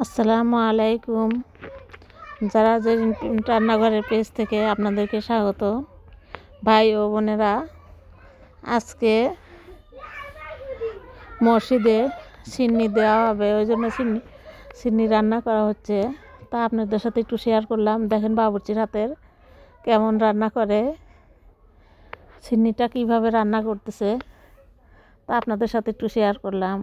আসসালামু আলাইকুম। যারা যে রান্নাঘরের পেজ থেকে আপনাদেরকে স্বাগত, ভাই ও বোনেরা, আজকে মসজিদে সিন্নি দেওয়া হবে, ওই জন্য সিন্নি সিন্নি রান্না করা হচ্ছে। তা আপনাদের সাথে একটু শেয়ার করলাম। দেখেন বাবুর্চির হাতের কেমন রান্না করে, সিন্নিটা কীভাবে রান্না করতেছে, তা আপনাদের সাথে একটু শেয়ার করলাম।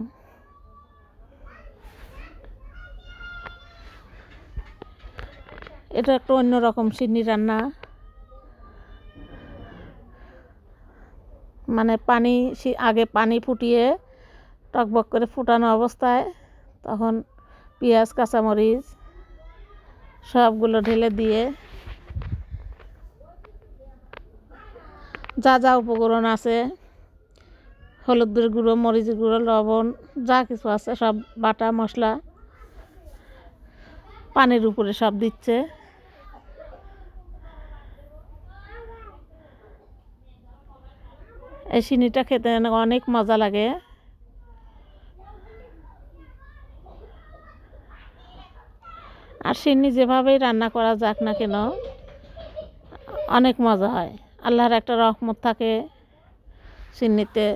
এটা একটা অন্যরকম সিন্নি রান্না। মানে পানি আগে পানি ফুটিয়ে টকবক করে ফুটানো অবস্থায়, তখন পেঁয়াজ, কাঁচামরিচ সবগুলো ঢেলে দিয়ে যা যা উপকরণ আছে, হলুদের গুঁড়ো, মরিচের গুঁড়ো, লবণ, যা কিছু আছে, সব বাটা, মশলা পানির উপরে সব দিচ্ছে। এই চিনিটা খেতে অনেক মজা লাগে। আর সিন্নি যেভাবেই রান্না করা যাক না কেন, অনেক মজা হয়। আল্লাহর একটা রহমত থাকে সিন্নিতে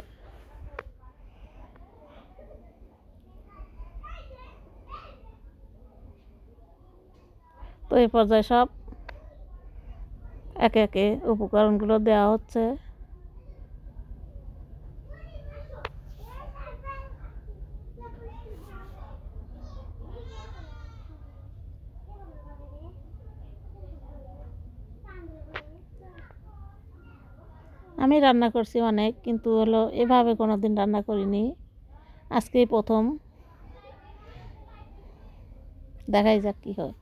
তো এই পর্যায়ে সব একে একে উপকরণগুলো দেওয়া হচ্ছে। আমি রান্না করছি অনেক, কিন্তু হলো এভাবে কোনো দিন রান্না করিনি। আজকেই প্রথম। দেখাই যাক কী হয়।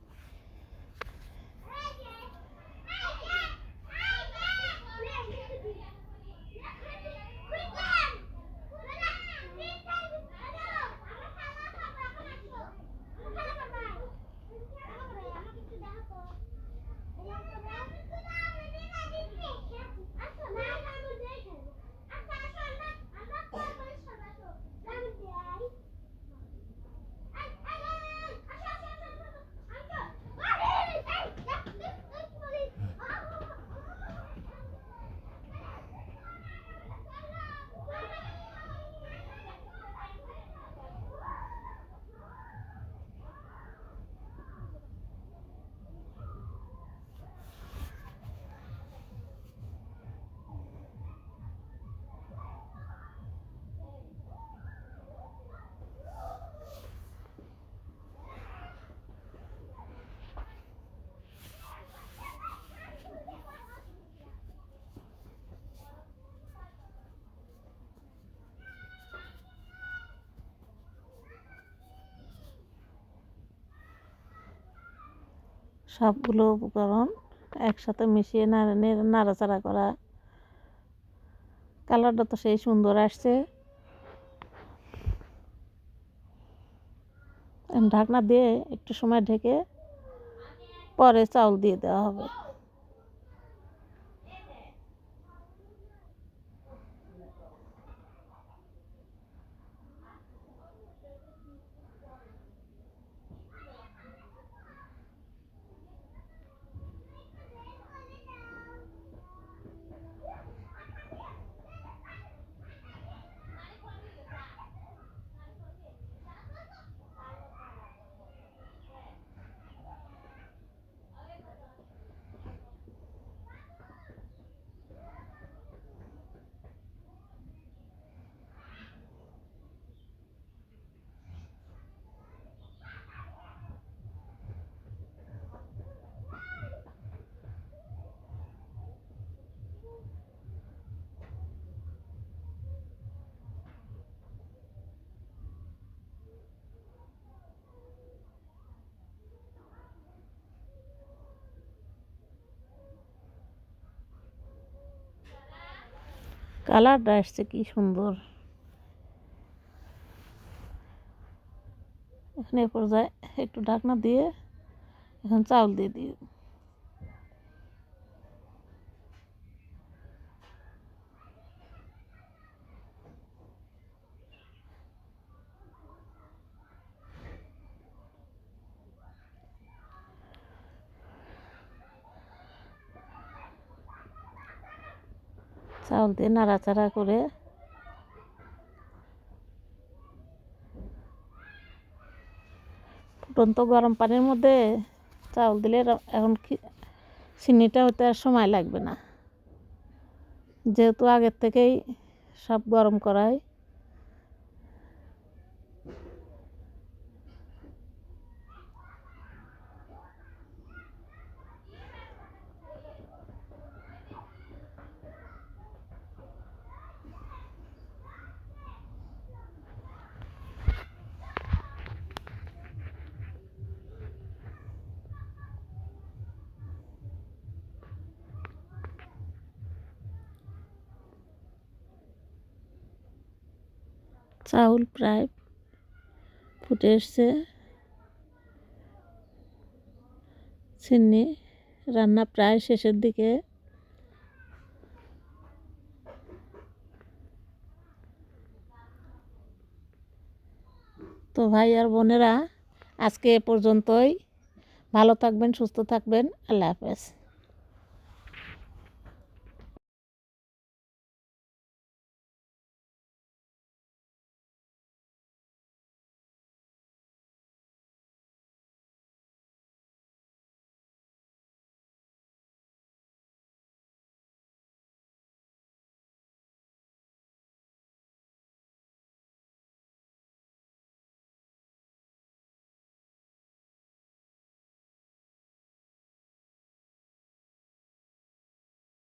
সবগুলো উপকরণ একসাথে মিশিয়ে নাড়াচাড়া করা। কালারটা তো সেই সুন্দর আসছে। ঢাকনা দিয়ে একটু সময় ঢেকে পরে চাউল দিয়ে দেওয়া হবে। কালারটা আসছে কি সুন্দর। এখানে পর্যায়ে একটু ঢাকনা দিয়ে এখন চাউল দিয়ে দিই। চাউল দিয়ে নাড়াচাড়া করে ফুটন্ত গরম পানির মধ্যে চাউল দিলে এখন চিনিটা হতে আর সময় লাগবে না। যেহেতু আগের থেকেই সব গরম করাই চাউল প্রায় ফুটে এসছে। চিনি রান্না প্রায় শেষের দিকে। তো ভাই আর বোনেরা, আজকে এ পর্যন্তই। ভালো থাকবেন, সুস্থ থাকবেন। আল্লাহ হাফেজ।